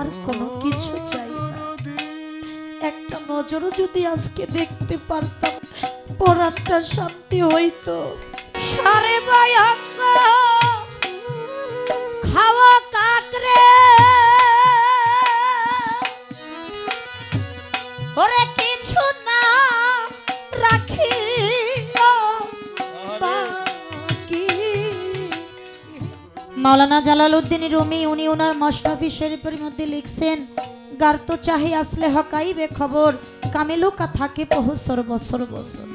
আর কোনো কিছু চাই না। একটা নজরও যদি আজকে দেখতে পারতাম পরাটা শান্তি হইতো। সারে ভাই খাওয়া মাওলানা জালালউদ্দিন রুমি, উনি ওনার মশরাফি শরীফের মধ্যে লিখছেন, গার তো চাহে আসলে হকাইবে খবর কামেলুকা থাকে বহু বছর বছর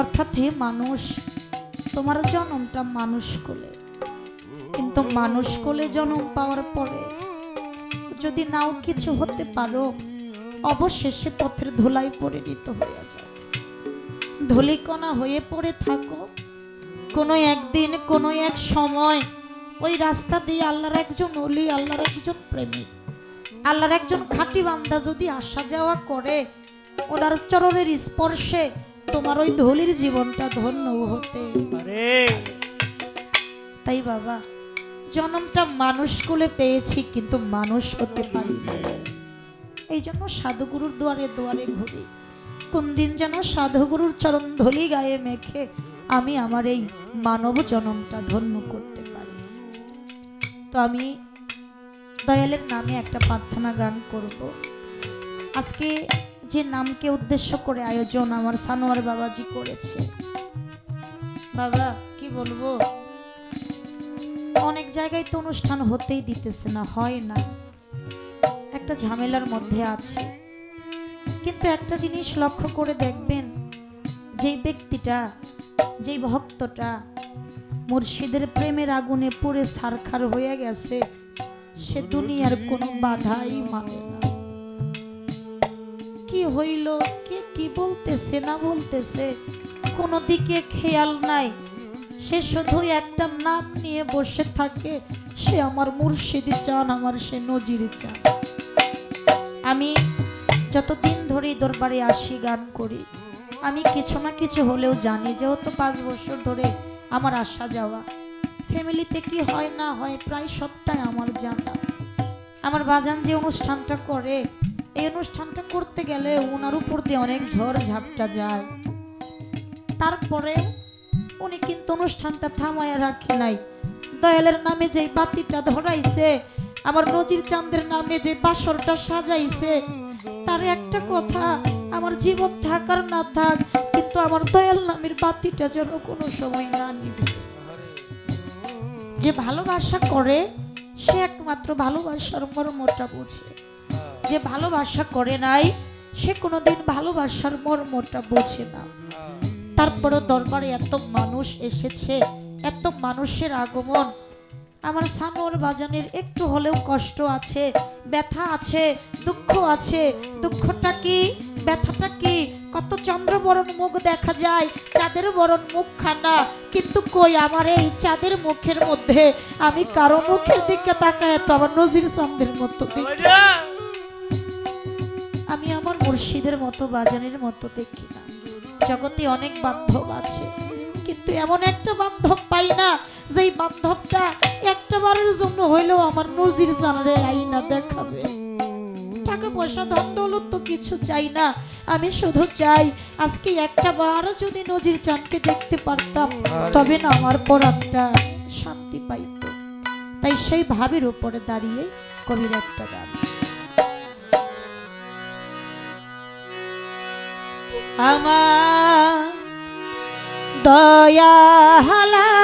অর্থাৎ হে মানুষ, তোমার জন্মটা মানুষ কোলে। কিন্তু মানুষ কোলে জন্ম পাওয়ার পরে যদি নাও কিছু হতে পারো, অবশেষে পথের ধুলাই পরিণত হয়ে যায়। ধুলিকণা হয়ে পড়ে থাকো, কোনো একদিন, কোনো এক সময় ওই রাস্তা দিয়ে আল্লাহর একজন অলি আল্লাহর একজন প্রেমিক, আল্লাহর একজন খাঁটি বান্দা যদি আসা যাওয়া করে, ওনার চরণের স্পর্শে তোমার ওই ধলির জীবনটা ধন্য হতে তাই বাবা, জন্মটা মানুষ কোলে পেয়েছি, কিন্তু মানুষ হতে পারি এই জন্য সাধুগুরুর দুয়ারে দুয়ারে ঘুরি। কোন দিন যেন সাধুগুরুর চরণ ধলি গায়ে মেখে আমি আমার এই মানব জন্মটা ধন্য পারি তো আমি দয়ালের নামে একটা প্রার্থনা গান করব। আজকে যে নামকে উদ্দেশ্য করে আয়োজন আমার সানোয়ার বাবাজি করেছে। বাবা, কি বলব? অনেক জায়গায় তো অনুষ্ঠান হতেই দিতেছে না, হয় না। একটা ঝামেলার মধ্যে আছে। কিন্তু একটা জিনিস লক্ষ্য করে দেখবেন, যেই ব্যক্তিটা, যেই ভক্তটা মুর্শিদের প্রেমের আগুনে পুড়ে সারখার হয়ে গেছে। সে দুনিয়ার কোনো বাধাই মানে না। কি হইল? কে কি বলতেছে, না বলতেছে? কোনো দিকে খেয়াল নাই। সে শুধু একটা নাম নিয়ে বসে থাকে। সে আমার মুর্শিদি চান, আমার সে নজির চান। আমি যতদিন ধরে দরবারে আসি, গান করি। আমি কিছু না কিছু হলেও জানি, যেহেতু পাঁচ বছর ধরে আমার আসা যাওয়া। ফ্যামিলিতে কি হয়, না হয়, প্রায় সবটাই আমার জানা। আমার বাজান যে অনুষ্ঠানটা করে, এই অনুষ্ঠানটা করতে গেলে ওনার উপর দিয়ে অনেক ঝড় ঝাপটা যায়। তারপরে উনি কিন্তু অনুষ্ঠানটা থামায় রাখে নাই। দয়ালের নামে যে বাতিটা ধরাইছে, আমার নজির চাঁদের নামে যে বাসরটা সাজাইছে, তার একটা কথা, আমার জীবন থাকার না থাক কিন্তু আমার দয়াল নামের বাতিটা যেন কোনো সময় না নিবে। যে ভালোবাসা করে, সে একমাত্র ভালোবাসার মর্মটা বোঝে। যে ভালোবাসা করে নাই, সে কোনোদিন ভালোবাসার মর্মটা বোঝে না। তারপরও দরবারে এত মানুষ এসেছে, এত মানুষের আগমন আমার সানোর বাজানের একটু হলেও কষ্ট আছে ব্যথা আছে দুঃখ আছে। দুঃখটা কি? ব্যথাটা কি? কত চন্দ্রবরণ মুখ দেখা যায় চাঁদের বরণ মুখ খানা কিন্তু কই আমার এই চাঁদের মুখের মধ্যে? আমি কারও মুখের দিকে তাকায় তো আমার নজির চাঁদের মতো দেখি। আমি আমার মুর্শিদের মতো বাজানের মতো দেখি না। জগতে অনেক বান্ধব আছে কিন্তু এমন একটা বান্ধব পাই না যেই বান্ধবটা একটা বারের জন্য হইলেও আমার নজির জানারে আইনা দেখাবে। টাকা পয়সা ধন দৌলত তো কিছু চাই না আমি শুধু চাই আজকে একটা বার যদি নজির চাঁদকে দেখতে পারতাম তবে না আমার পরাণটা শান্তি পাইতো। তাই সেই ভাবের উপরে দাঁড়িয়ে কবির একটা গান। আমার দয়া হালাহিত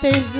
ter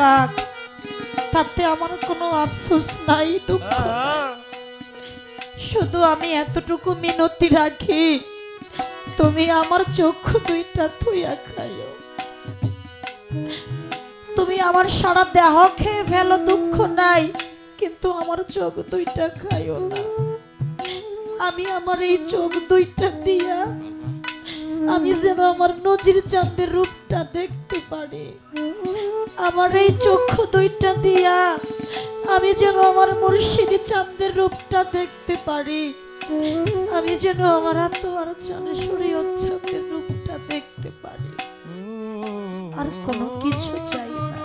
কাক তাতে আমার কোনো আফসোস নাই দুঃখ শুধু আমি এতটুকু মিনতি রাখি তুমি আমার চক্ষু দুইটা থুইয়া খাইও। তুমি আমার সারা দেহ খেয়ে ফেলো দুঃখ নাই কিন্তু আমার চোখ দুইটা খাইও না। আমি আমার এই চোখ দুইটা দিয়া আমি যেন আমার নজির চাঁদের রূপটা দেখতে পারি। আমার এই চক্ষু দুইটা দিয়া আমি যেন আমার মুর্শিদি চাঁদের রূপটা দেখতে পারি। আমি যেন আমার আত্মার চানে সূর্য চাঁদের রূপটা দেখতে পারি। আর কোনো কিছু চাই না।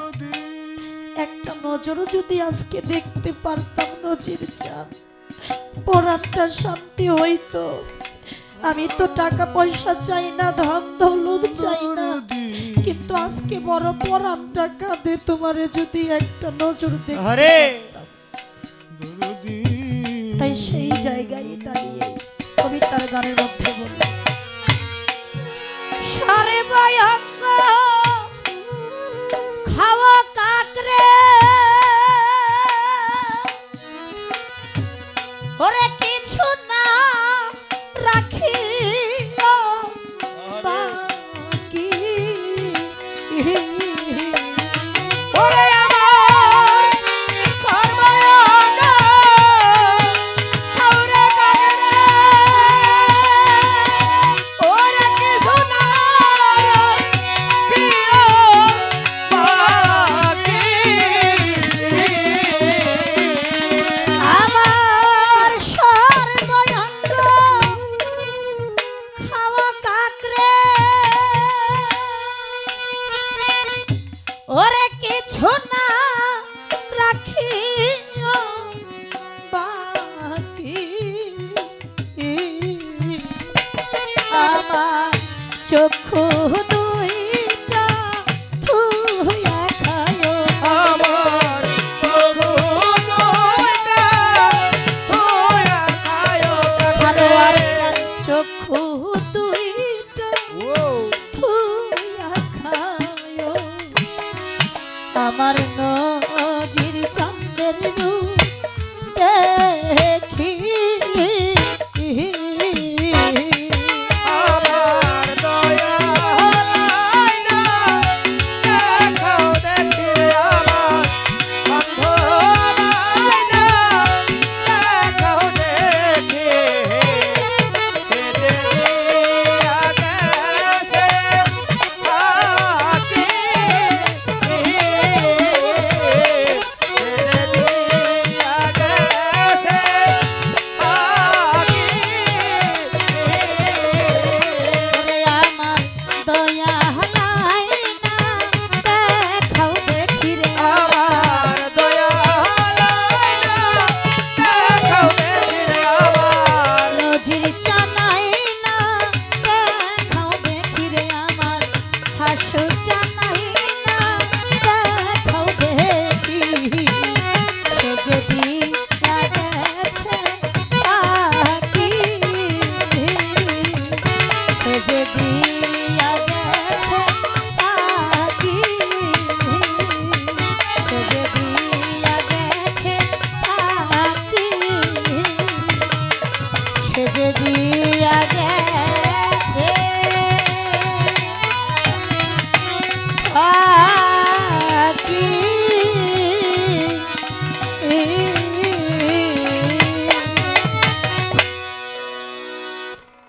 একটা নজরও যদি আজকে দেখতে পারতাম নজির চাঁদ পরানটা শান্তি হইতো। আমি তো টাকা পয়সা চাই না ধন দৌলত চাই না। আজকে বড় পরানটা কাঁদে তোমার যদি একটা নজর দেখে। তাই সেই জায়গায় দাঁড়িয়ে কবিতার গানের মধ্যে বলে সারে বায়াঙ্গ